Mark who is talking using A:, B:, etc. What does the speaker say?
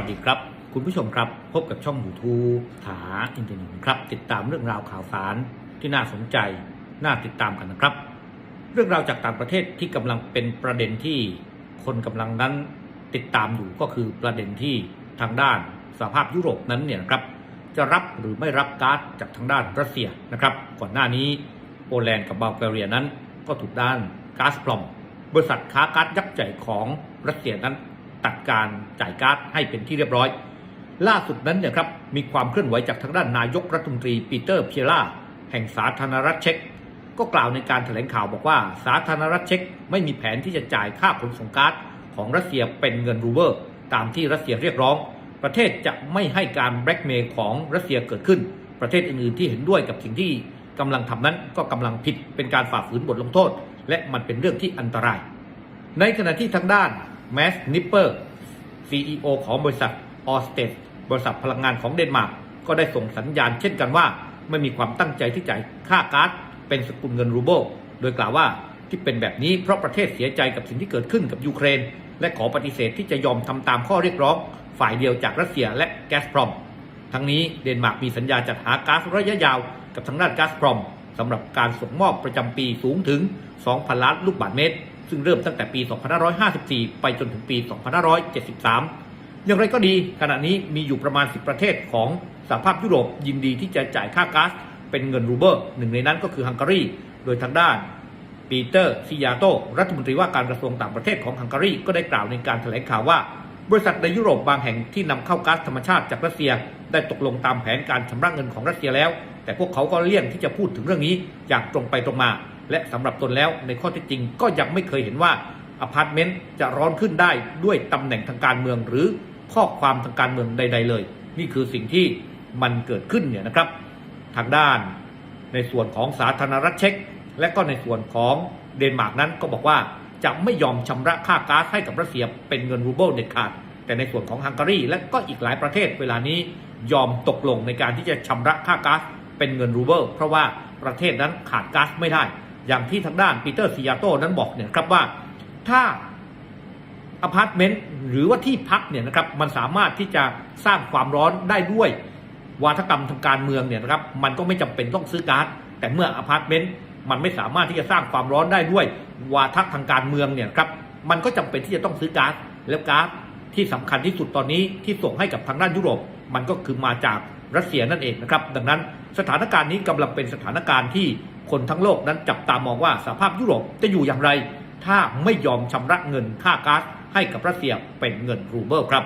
A: วัสดีครับ คุณผู้ชมครับพบกับช่อง YouTube ถาอินเทอร์เน็ตครับ ติดตามเรื่องราวข่าวสารที่น่าสนใจน่าติดตามกันนะครับ เรื่องราวจากต่างประเทศที่กำลังเป็นประเด็นที่คนกำลังนั้นติดตามอยู่ก็คือประเด็นที่ทางด้านสหภาพยุโรปนั้นเนี่ยครับ จะรับหรือไม่รับก๊าซจากทางด้านรัสเซียนะครับ ก่อนหน้านี้โปแลนด์กับบัลแกเรียนั้น ก็ถูกด้านก๊าซพลอมบริษัทค้าก๊าซยักษ์ใหญ่ของรัสเซียนั้น ตัดการจ่ายก๊าซให้เป็นที่เรียบร้อย ล่าสุดนั้นเนี่ยครับมีความเคลื่อนไหวจากทางด้านนายกรัฐมนตรีปีเตอร์เพียร่าแห่งสาธารณรัฐเช็กก็กล่าวในการแถลงข่าวบอกว่าสาธารณรัฐเช็กไม่มีแผนที่จะจ่ายค่าขนส่งก๊าซของรัสเซียเป็นเงินรูเบิลตามที่รัสเซียเรียกร้อง ประเทศจะไม่ให้การแบล็กเมย์ของรัสเซียเกิดขึ้น ประเทศอื่นๆที่เห็นด้วยกับสิ่งที่กำลังทำนั้นก็กำลังผิดเป็นการฝ่าฝืนบทลงโทษ และมันเป็นเรื่องที่อันตราย ในขณะที่ทางด้าน แมสนิปเปอร์ CEO ของบริษัทออสเต e บริษัทพลังงานของเดนมาร์กก็ได้ส่งสัญญาณเช่นกันว่า ไม่มีความตั้งใจที่จ่ายค่าก๊าซเป็นสกุลเงินรูเบิลโดยกล่าวว่าที่เป็นแบบนี้เพราะประเทศเสียใจกับสิ่งที่เกิดขึ้นกับยูเครน และขอปฏิเสธที่จะยอมทำตามข้อเรียกร้อง ฝ่ายเดียวจากรัสเซียและแกสพรอม ทั้งนี้เดนมาร์กมีสัญญาจัดหาก๊าซระยะยาวกับทางด้านแก๊าซพรอมสำหรับการส่งมอบประจำปีสูงถึง 2,000 ล้านลูกบาศก์เมตร ซึ่งเริ่มตั้งแต่ปี 2554 ไปจนถึงปี 2573 อย่างไรก็ดี ขณะนี้มีอยู่ประมาณ 10 ประเทศของสหภาพยุโรปยินดีที่จะจ่ายค่าก๊าซเป็นเงินรูเบิลหนึ่งในนั้นก็คือฮังการี โดยทางด้านปีเตอร์ซิยาโต รัฐมนตรีว่าการกระทรวงต่างประเทศของฮังการีก็ได้กล่าวในการแถลงข่าวว่า บริษัทในยุโรปบางแห่งที่นำเข้าก๊าซธรรมชาติจากรัสเซีย ได้ตกลงตามแผนการชำระเงินของรัสเซียแล้ว แต่พวกเขาก็เลี่ยงที่จะพูดถึงเรื่องนี้อย่างตรงไปตรงมา และสำหรับตนแล้วในข้อเท็จจริงก็ยังไม่เคยเห็นว่าอพาร์ตเมนต์จะร้อนขึ้นได้ด้วยตำแหน่งทางการเมืองหรือข้อความทางการเมืองใด ๆ เลย นี่คือสิ่งที่มันเกิดขึ้นเนี่ยนะครับ ทางด้านในส่วนของสาธารณรัฐเช็กและก็ในส่วนของเดนมาร์กนั้นก็บอกว่าจะไม่ยอมชำระค่าก๊าซให้กับรัสเซียเป็นเงินรูเบิลเด็ดขาด แต่ในส่วนของฮังการีและก็อีกหลายประเทศเวลานี้ยอมตกลงในการที่จะชำระค่าก๊าซเป็นเงินรูเบิลเพราะว่าประเทศนั้นขาดก๊าซไม่ได้ อย่างที่ทางด้านปีเตอร์ซิยาโต้นั้นบอกเนี่ยครับว่าถ้าอพาร์ตเมนต์หรือว่าที่พักเนี่ยนะครับมันสามารถที่จะสร้างความร้อนได้ด้วยวาทกรรมทางการเมืองเนี่ยนะครับมันก็ไม่จำเป็นต้องซื้อก๊าซแต่เมื่ออพาร์ตเมนต์มันไม่สามารถที่จะสร้างความร้อนได้ด้วยวาทะทางการเมืองเนี่ยครับมันก็จำเป็นที่จะต้องซื้อก๊าซแล้วก๊าซที่สำคัญที่สุดตอนนี้ที่ส่งให้กับทางด้านยุโรป มันก็คือมาจากรัสเซียนั่นเองนะครับดังนั้นสถานการณ์นี้กำลังเป็นสถานการณ์ที่ คนทั้งโลกนั้นจับตามองว่าสภาพยุโรปจะอยู่อย่างไร ถ้าไม่ยอมชำระเงินค่าก๊าซให้กับรัสเซียเป็นเงินรูเบิลครับ